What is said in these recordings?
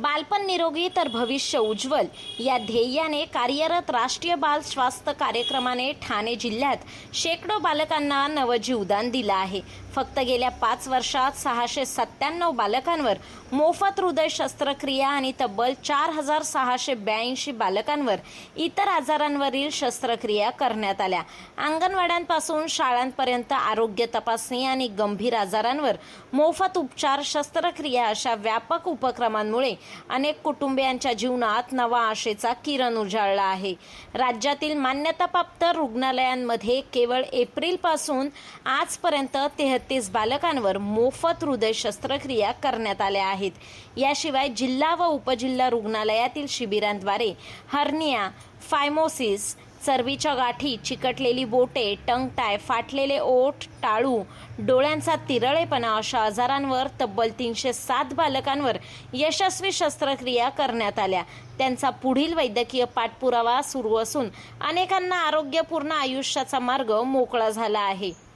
बालपण निरोगी तर भविष्य उज्ज्वल. या ध्येयाने कार्यरत राष्ट्रीय बाल स्वास्थ्य कार्यक्रमाने ठाणे जिल्ह्यात शेकडो बालकांना नवजीवदान दिलं आहे. फक्त गेल्या पाच वर्षात सहाशे सत्त्याण्णव बालकांवर मोफत हृदय शस्त्रक्रिया आणि तब्बल चार हजार सहाशे ब्याऐंशी बालकांवर इतर आजारांवरील शस्त्रक्रिया करण्यात आल्या. अंगणवाड्यांपासून शाळांपर्यंत आरोग्य तपासणी आणि गंभीर आजारांवर मोफत उपचार शस्त्रक्रिया अशा व्यापक उपक्रमांमुळे अनेक कुटुंबियांच्या जीवनात नवा आशेचा किरण उजाळला आहे. राज्यातील मान्यताप्राप्त रुग्णालयांमध्ये केवळ एप्रिलपासून आजपर्यंत तेहतीस बालकांवर मोफत हृदय शस्त्रक्रिया करण्यात आल्या आहेत. याशिवाय जिल्हा व उपजिल्हा रुग्णालयातील शिबिरांद्वारे हर्निया फायमोसिस चरबीच्या गाठी चिकटलेली बोटे टंगटाय फाटलेले ओठ टाळू डोळ्यांचा तिरळेपणा अशा आजारांवर तब्बल तीनशे सात बालकांवर यशस्वी शस्त्रक्रिया करण्यात आल्या. त्यांचा पुढील वैद्यकीय पाठपुरावा सुरू असून अनेकांना आरोग्यपूर्ण आयुष्याचा मार्ग मोकळा झाला आहे.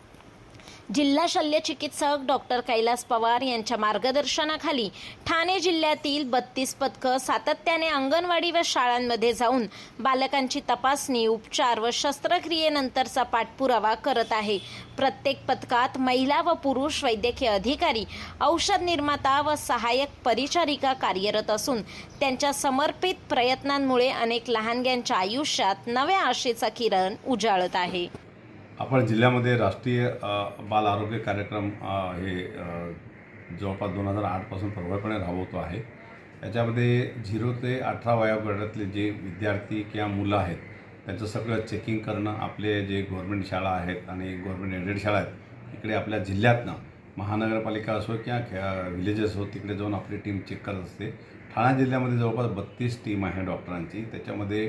जिल्हा शल्य चिकित्सक डॉक्टर कैलास पवार यांच्या मार्गदर्शनाखाली ठाणे जिल्ह्यातील बत्तीस पथकं सातत्याने अंगणवाडी व शाळांमध्ये जाऊन बालकांची तपासणी उपचार व शस्त्रक्रियेनंतरचा पाठपुरावा करत आहे. प्रत्येक पथकात महिला व पुरुष वैद्यकीय अधिकारी औषध निर्माता व सहाय्यक परिचारिका कार्यरत असून त्यांच्या समर्पित प्रयत्नांमुळे अनेक लहानग्यांच्या आयुष्यात नव्या आशेचा किरण उजाळत आहे. आपण जिल्ह्यामध्ये राष्ट्रीय बाल आरोग्य कार्यक्रम हे जवळपास दोन हजार आठपासून प्रभावीपणे राबवतो आहे. याच्यामध्ये झिरो ते अठरा वयोगटातले जे विद्यार्थी किंवा मुलं आहेत त्यांचं सगळं चेकिंग करणं आपले जे गव्हर्मेंट शाळा आहेत आणि गव्हर्मेंट एडेड शाळा आहेत इकडे आपल्या जिल्ह्यातनं महानगरपालिका असो किंवा खे विलेजेस असो तिकडे जाऊन आपली टीम चेक करत असते. ठाणा जिल्ह्यामध्ये जवळपास बत्तीस टीम आहे डॉक्टरांची त्याच्यामध्ये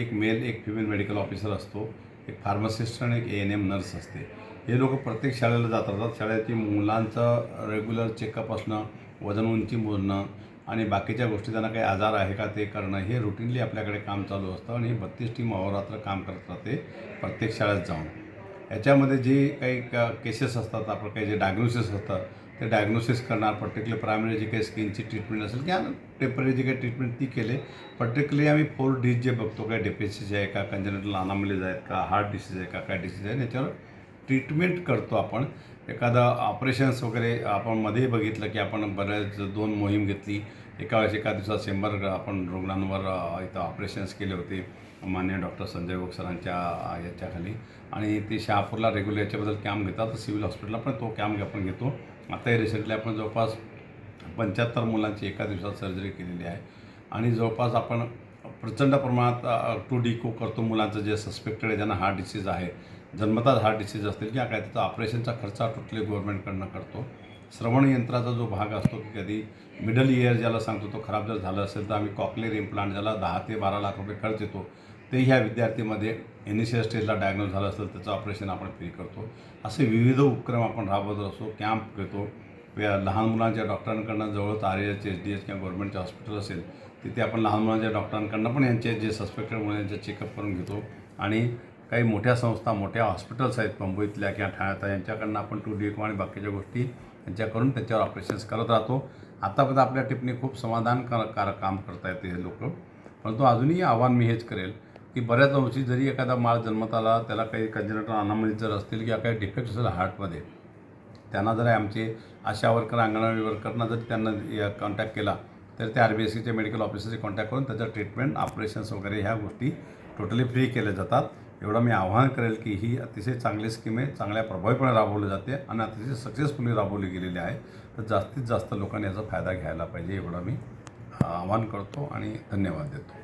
एक मेल एक फिमेल मेडिकल ऑफिसर असतो. एक फार्मासिस्ट आणि एक ए एन एम नर्स असते. हे लोक प्रत्येक शाळेला जात राहतात शाळेची मुलांचं रेग्युलर चेकअप असणं वजन उंची मोजणं आणि बाकीच्या गोष्टी त्यांना काही आजार आहे का ते करणं हे रुटीनली आपल्याकडे काम चालू असतं आणि हे बत्तीस टीम अहोरात्र काम करत राहते प्रत्येक शाळेत जाऊन. याच्यामध्ये जे काही का केसेस असतात आपलं काही जे डायग्नोसिस असतात ते डायग्नोसिस करणार पर्टिक्युलर प्रायमरी जी काही स्किनची ट्रीटमेंट असेल किंवा टेंपररी जी काही ट्रीटमेंट ती केले. पर्टिक्युलरली आम्ही फोर डीज जे बघतो काय डेपेसिस आहे का कंजनेटल अनामलीज आहेत का हार्ट डिसीज आहे का काय डिसीज आहे याच्यावर ट्रीटमेंट करतो आपण. एखादं ऑपरेशन्स वगैरे आपण मध्ये बघितलं की आपण बऱ्याच दोन मोहीम घेतली. एका वेळेस एका दिवसात शंभर आपण रुग्णांवर इथं ऑपरेशन्स केले होते. मान्य डॉक्टर संजय गोग सरांच्या याच्याखाली. आणि ते शहापूरला रेग्युलर याच्याबद्दल कॅम्प घेतात. सिव्हिल हॉस्पिटलला पण तो कॅम्प आपण घेतो. आताही रिसेंटली आपण जवळपास पंच्याहत्तर मुलांची एका दिवसात सर्जरी केलेली आहे. आणि जवळपास आपण प्रचंड प्रमाणात टू डी को करतो मुलांचं जे सस्पेक्टेड आहे ज्यांना हार्ट डिसीज आहे. जन्मताच हार्ट डिसीज असतील किंवा काय त्याचा ऑपरेशनचा खर्च टोटली गव्हर्नमेंटकडनं करतो. श्रवण यंत्राचा जो भाग असतो की कधी मिडल इयर ज्याला सांगतो तो खराब जर झाला असेल तर आम्ही कॉकलेर इम्प्लांट ज्याला दहा ते बारा लाख रुपये खर्च येतो. ते ह्या विद्यार्थीमध्ये इनिशियल स्टेजला डायग्नोज झालं असेल त्याचं ऑपरेशन आपण फ्री करतो. असे विविध उपक्रम आपण राबवत असतो कॅम्प घेतो. लहान मुलांच्या डॉक्टरांकडनं जवळच R H H D H किंवा गव्हर्नमेंटचे हॉस्पिटल असेल तिथे आपण लहान मुलांच्या डॉक्टरांकडनं पण यांचे जे सस्पेक्टेड मुलांचे चेकअप करून घेतो. आणि काही मोठ्या संस्था मोठ्या हॉस्पिटल्स आहेत मुंबईतल्या किंवा ठाण्यात यांच्याकडनं आपण टू डी आणि बाकीच्या गोष्टी यांच्याकडून त्यांच्यावर त्याच्यावर ऑपरेशन्स करत राहतो. आतापर्यंत आपल्या टिपणी खूप समाधान कार काम करता येते हे लोक. परंतु अजूनही आव्हान मी हेच करेल की बऱ्याच वर्षी जरी एखादा माळ जन्मत आला त्याला काही कंजनेटल अनामली जर असतील किंवा काही डिफेक्ट असेल हार्टमध्ये त्यांना जर आमचे आशा वर्कर अंगणवाडी वर्करना जर त्यांना कॉन्टॅक्ट केला तर त्या आर बी एस सीचे मेडिकल ऑफिसरशी कॉन्टॅक्ट करून त्याचं ट्रीटमेंट ऑपरेशन्स वगैरे ह्या गोष्टी टोटली फ्री केल्या जातात. एवढं मी आव्हान करेल की ही अतिशय चांगली स्कीम आहे चांगल्या प्रभावीपणे राबवली जाते आणि अतिशय सक्सेसफुली राबवली गेलेली आहे. तर जास्तीत जास्त लोकांनी याचा फायदा घ्यायला पाहिजे एवढं मी आव्हान करतो आणि धन्यवाद देतो.